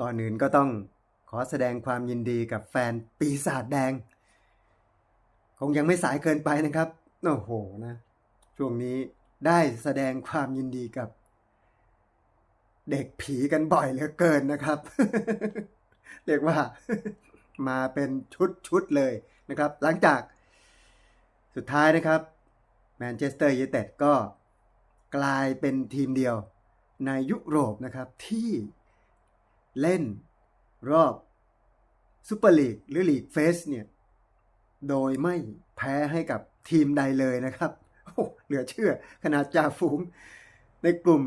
ก่อนอื่นก็ต้องขอแสดงความยินดีกับแฟนปีศาจแดง คงยังไม่สายเกินไปนะครับ โอ้โหนะ ช่วงนี้ได้แสดงความยินดีกับ เด็กผีกันบ่อยเหลือเกินนะครับ เรียกว่ามาเป็นชุดชุดๆเลยนะครับ หลังจากสุดท้ายนะครับแมนเชสเตอร์ยูไนเต็ดก็กลายเป็นทีมเดียวในยุโรปนะครับที่ เล่นรอบซูเปอร์ลีกหรือลีกเฟสเนี่ย โดยไม่แพ้ให้กับทีมใดเลยนะครับโอ้เหลือเชื่อขนาดจ่าฝูง ในกลุ่ม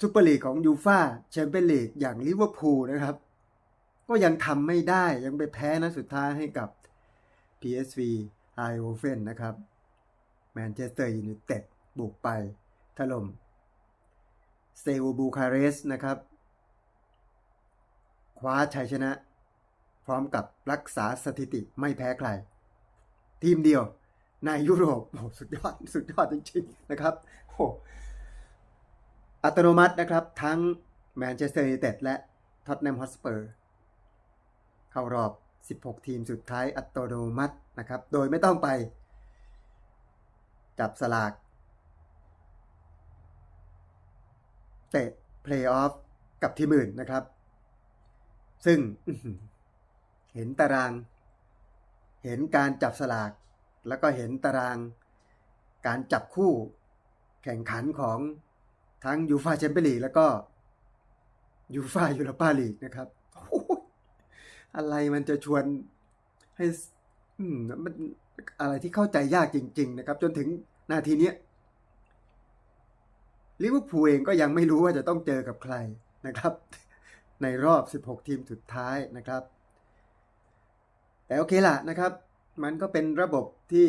ซูเปอร์ลีกของยูฟาแชมเปี้ยนลีกอย่างลิเวอร์พูลนะครับ ก็ยังทำไม่ได้ยังไปแพ้นัดสุดท้ายให้กับ PSV i o f e n นนะครับแมนเชสเตอร์ยูไนเต็ดบุกไปถล่มสเตลบูคาเรสนะครับ คว้าชัยชนะ พร้อมกับรักษาสถิติไม่แพ้ใคร ทีมเดียวในยุโรปโอ้สุดยอดสุดยอดจริงๆนะครับโอ้อัตโนมัตินะครับ ทั้งแมนเชสเตอร์ยูไนเต็ดและท็อตแนมฮอตสเปอร์ เข้ารอบ 16 ทีมสุดท้ายอัตโนมัตินะครับ โดยไม่ต้องไป จับสลาก เตะเพลย์ออฟกับทีมอื่นนะครับ ซึ่งเห็นตาราง เห็นการจับสลาก แล้วก็เห็นตาราง การจับคู่แข่งขันของทั้งยูฟาแชมเปี้ยนลีกแล้วก็ยูฟายูโรปาลีกนะครับอะไรมันจะชวนให้อืมันอะไรที่เข้าใจยากจริง ๆ นะครับ จนถึงนาทีเนี้ลิเวอร์พูลเองก็ยังไม่รู้ว่าจะต้องเจอกับใครนะครับ ในรอบ 16 ทีมสุดท้ายนะครับ แต่โอเคล่ะนะครับ มันก็เป็นระบบที่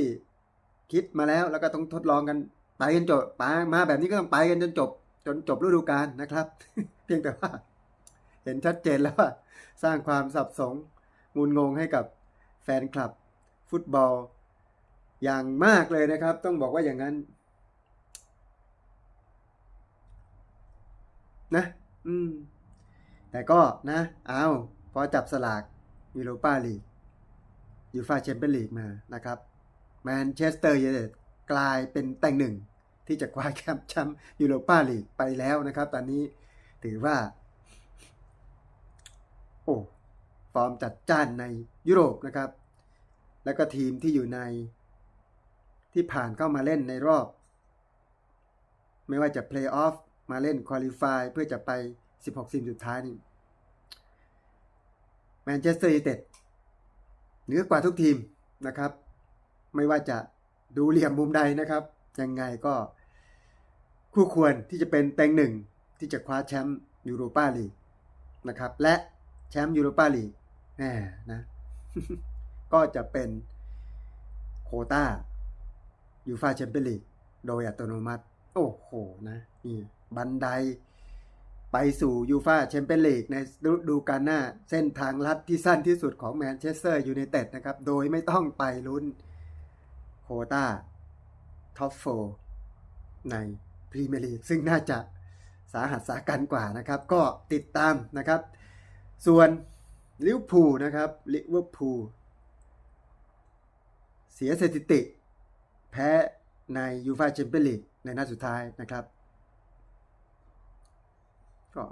คิดมาแล้วแล้วก็ต้องทดลองกันไปกันจบไปมาแบบนี้ก็ต้องไปกันจนจบ จนจบฤดูกาลนะครับ เพียงแต่ว่า เห็นชัดเจนแล้วว่า สร้างความสับสนงุนงงให้กับแฟนคลับ ฟุตบอล อย่างมากเลยนะครับ ต้องบอกว่าอย่างนั้นนะ อืม แต่ก็นะเอาพอจับสลากยูโรปาลีกยูฟาแชมเปี้ยนลีกมานะครับแมนเชสเตอร์ยูไนเต็ดกลายเป็นแต่งหนึ่งที่จะคว้าแชมป์แชมป์ยูโรปาลีกไปแล้วนะครับ ตอนนี้ถือว่า โอ้ ฟอร์มจัดจ้านในยุโรปนะครับ แล้วก็ทีมที่อยู่ใน ที่ผ่านเข้ามาเล่นในรอบ ไม่ว่าจะเพลย์ออฟมาเล่นควอลิฟายเพื่อจะไป 16ทีมสุดท้ายนี่ แมนเชสเตอร์ยูไนเต็ดเหนือกว่าทุกทีมนะครับ ไม่ว่าจะดูเหลี่ยมมุมใดนะครับ ยังไงก็คู่ควรที่จะเป็นแตงหนึ่งที่จะคว้าแชมป์ยูโรปาลีกนะครับ และแชมป์ยูโรปาลีกแหมนะก็จะเป็นโคต้ายูฟาแชมเปี้ยนลีกโดยอัตโนมัติ โอ้โหนะนี่บันได ไปสู่ยูฟาแชมเปี้ยนลีกในฤดูกาลหน้า เส้นทางลัดที่สั้นที่สุดของแมนเชสเตอร์ยูไนเต็ดนะครับ โดยไม่ต้องไปลุ้นโคต้าท็อปโฟในพรีเมียร์ลีกซึ่งน่าจะสาหัสสากันกว่านะครับ ก็ติดตามนะครับ ส่วนลิเวอร์พูลนะครับลิเวอร์พูลเสียสถิติ แพ้ในยูฟาแชมเปี้ยนลีกในนัดสุดท้ายนะครับ ก็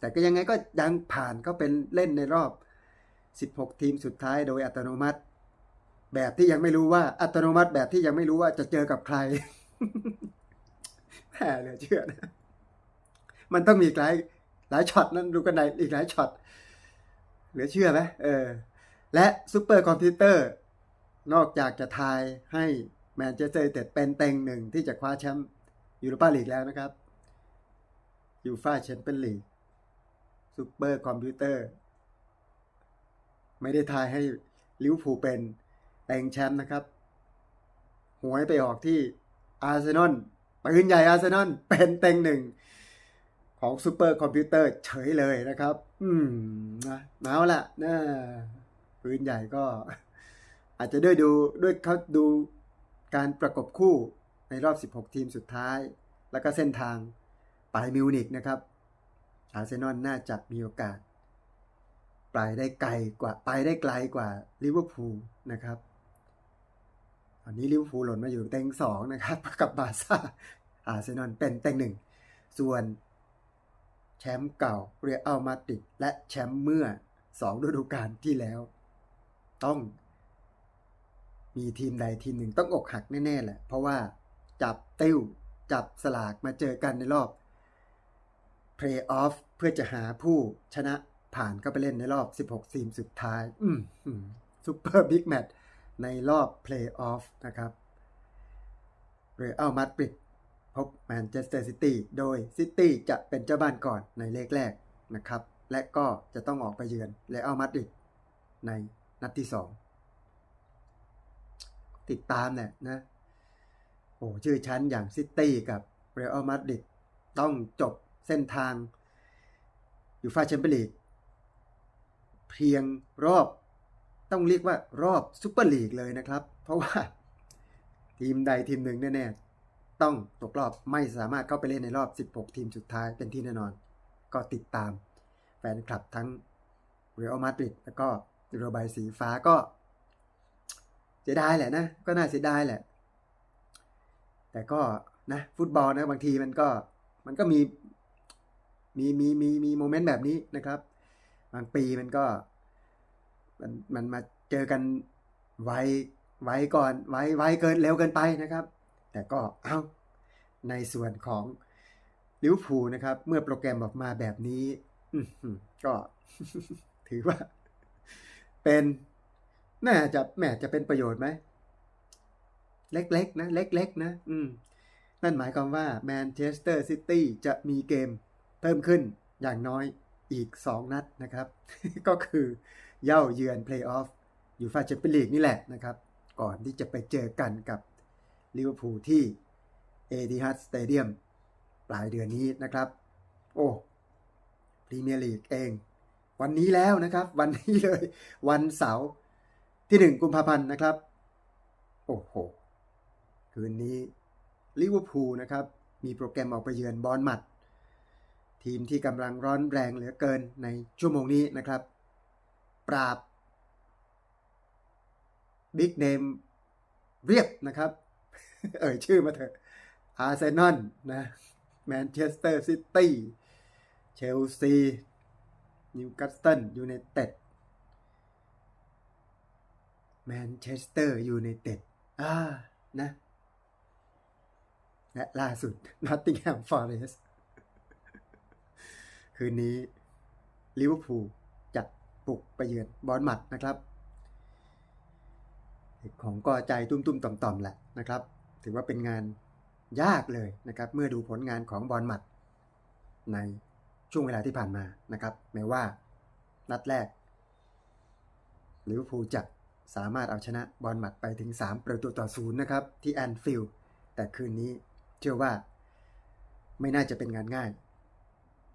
แต่ก็ยังไงก็ยังผ่านก็เป็นเล่นในรอบ 16 ทีมสุดท้ายโดยอัตโนมัติ แบบที่ยังไม่รู้ว่าอัตโนมัติแบบที่ยังไม่รู้ว่าจะเจอกับใครแหมเหลือเชื่อนะ มันต้องมีหลายหลายช็อตนั่นดูกันในอีกหลายช็อตเหลือเชื่อไหมเออ และซูเปอร์คอมพิวเตอร์ นอกจากจะทายให้แมนเชสเตอร์เต็ดเป็นเต็งหนึ่งที่จะคว้าแชมป์ยูโรปาลีกแล้วนะครับ ยูฟาแชมเปี้ยนลีกซูเปอร์คอมพิวเตอร์ ไม่ได้ทายให้ลิวพูเป็นเต็งแชมป์นะครับ หวยไปออกที่อาร์เซนอลปืนใหญ่อาร์เซนอลเป็นเต็งหนึ่งของซูเปอร์คอมพิวเตอร์เฉยเลยนะครับ อืมนะเอาละนะปืนใหญ่ก็อาจจะด้วยดูด้วยเขาดูการประกบคู่ในรอบ 16 ทีมสุดท้าย แล้วก็เส้นทาง ไปมิวนิกนะครับ อาร์เซนอลน่าจะมีโอกาส ไปได้ไกลกว่าไปได้ไกลกว่าลิเวอร์พูลนะครับ ตอนนี้ลิเวอร์พูลหล่นมาอยู่เต็งสองนะครับ กับบาซ่า อาร์เซนอลเป็นเต็งหนึ่ง ส่วนแชมป์เก่าเรียอัลมาดริดและแชมป์เมื่อสองฤดูกาลที่แล้ว ต้อง มีทีมใดทีมหนึ่งต้องอกหักแน่ ๆ แหละ เพราะว่าจับติ้วจับสลากมาเจอกันในรอบ เพลย์ออฟเพื่อจะหาผู้ชนะผ่านเข้าไปเล่นในรอบ 16 ทีมสุดท้ายอืมซุปเปอร์บิ๊กแมตช์ในรอบเพลย์ออฟนะครับเรอัลมาดริดพบแมนเชสเตอร์ซิตี้โดยซิตี้จะเป็นเจ้าบ้านก่อนในเลขแรกนะครับ และก็จะต้องออกไปเยือนเรอัลมาดริดในนัดที่สองติดตามเนี่ยนะโอ้ชื่อชั้นอย่างซิตี้กับเรอัลมาดริดต้องจบ เส้นทางยูฟาแชมเปี้ยนลีกเพียงรอบต้องเรียกว่ารอบซูเปอร์ลีกเลยนะครับ เพราะว่าทีมใดทีมหนึ่งแน่ๆต้องตกรอบไม่สามารถเข้าไปเล่นในรอบ 16 ทีมสุดท้ายเป็นที่แน่นอน ก็ติดตามแฟนคลับทั้งเรอัลมาดริดแล้วก็เรือใบสีฟ้าก็เสียดายแหละนะ ก็น่าเสียดายแหละ แต่ก็นะฟุตบอลนะบางทีมันก็มันก็มี มีมีมีมีโมเมนต์แบบนี้นะครับบางปีมันก็มันมันมาเจอกันไวไวก่อนไวไวเกินเร็วเกินไปนะครับ แต่ก็เอาในส่วนของลิเวอร์พูลนะครับ เมื่อโปรแกรมออกมาแบบนี้ก็ถือว่า เป็นน่าจะแหมจะเป็นประโยชน์ไหมเล็กๆนะ เล็กๆนะ อืม นั่นหมายความว่าแมนเชสเตอร์ซิตี้จะมีเกม เพิ่มขึ้นอย่างน้อยอีก 2 นัดนะครับ ก็คือเย่าเยือนเพลย์ออฟยูฟาแชมเปี้ยนลีกนี่แหละนะครับ ก่อนที่จะไปเจอกันกับลิเวอร์พูลที่เอติฮัดสเตเดียมปลายเดือนนี้นะครับ โอ้พรีเมียร์ลีกเอง วันนี้แล้วนะครับ วันนี้เลย วันเสาร์ที่ 1 กุมภาพันธ์นะครับ โอ้โห คืนนี้ลิเวอร์พูลนะครับ มีโปรแกรมออกไปเยือนบอลมัด ทีมที่กำลังร้อนแรงเหลือเกินในชั่วโมงนี้นะครับ ปราบบิ๊กเนมเรียบนะครับ เอ่ยชื่อมาเถอะอาร์เซนอลนะแมนเชสเตอร์ซิตี้เชลซีนิวคาสตันยูไนเต็ดแมนเชสเตอร์ยูไนเต็ดอ่านะ และล่าสุด Nottingham Forest คืนนี้ลิเวอร์พูลจะปลุกไปเยือนบอลมัดนะครับ ของก็ใจตุ้มๆต่อมๆแหละนะครับ ถือว่าเป็นงานยากเลยนะครับ เมื่อดูผลงานของบอลมัด ในช่วงเวลาที่ผ่านมานะครับ แม้ว่านัดแรกลิเวอร์พูลจะสามารถเอาชนะบอลมัดไปถึง 3 ประตูต่อศูนย์นะครับ ที่แอนฟิลด์แต่คืนนี้เชื่อว่าไม่น่าจะเป็นงานง่าย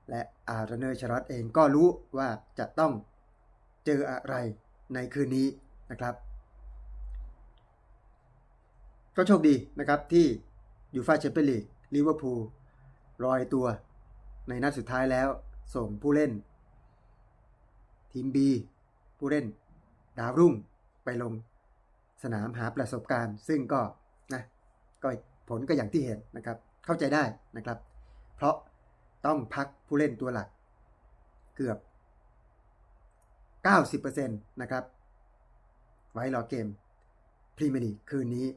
และอาร์เนอร์ชรอตเองก็รู้ว่าจะต้องเจออะไรในคืนนี้นะครับ ก็โชคดีนะครับที่ยูฟาแชมเปี้ยนลีกลิเวอร์พูลลอยตัวในนัดสุดท้ายแล้วส่งผู้เล่น ทีม B ผู้เล่น ดาวรุ่งไปลงสนามหาประสบการณ์ ซึ่งก็นะก็ผลก็อย่างที่เห็นนะครับ เข้าใจได้นะครับ เพราะ ต้องพักผู้เล่นตัวหลัก เกือบ 90%นะครับ ไว้รอเกมพรีเมียร์ลีกคืนนี้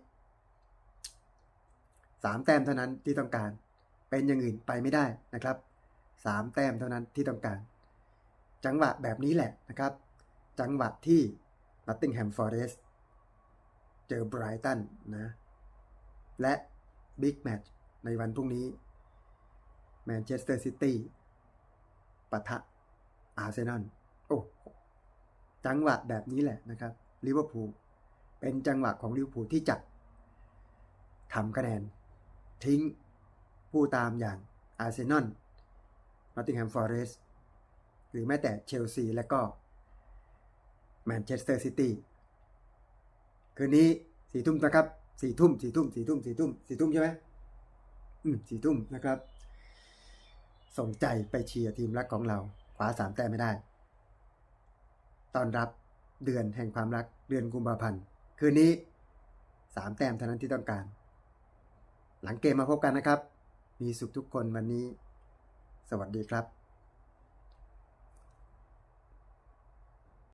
สามแต้มเท่านั้นที่ต้องการ เป็นอย่างอื่นไปไม่ได้นะครับสามแต้มเท่านั้นที่ต้องการ จังหวะแบบนี้แหละนะครับ จังหวะที่ Nottingham Forest เจอไบรตันนะ และบิ๊กแมตช์ในวันพรุ่งนี้ แมนเชสเตอร์ซิตี้ปะทะอาร์เซนอลโอ้จังหวะแบบนี้แหละนะครับลิเวอร์พูลเป็นจังหวะของลิเวอร์พูลที่จะทำคะแนน ทิ้งผู้ตามอย่างอาร์เซนอลนอตติงแฮมฟอร์เรสต์หรือแม้แต่เชลซีและก็แมนเชสเตอร์ซิตี้คืนนี้สี่ทุ่มนะครับสี่ทุ่มสี่ทุ่มสี่ทุ่มสี่ทุ่มสี่ทุ่มใช่ไหมอืมสี่ทุ่มนะครับ ส่งใจไปเชียร์ทีมรักของเราคว้าสามแต้มไม่ได้ตอนรับเดือนแห่งความรักเดือนกุมภาพันธ์คืนนี้สามแต้มเท่านั้นที่ต้องการ หลังเกมมาพบกันนะครับ มีสุขทุกคนวันนี้ สวัสดีครับ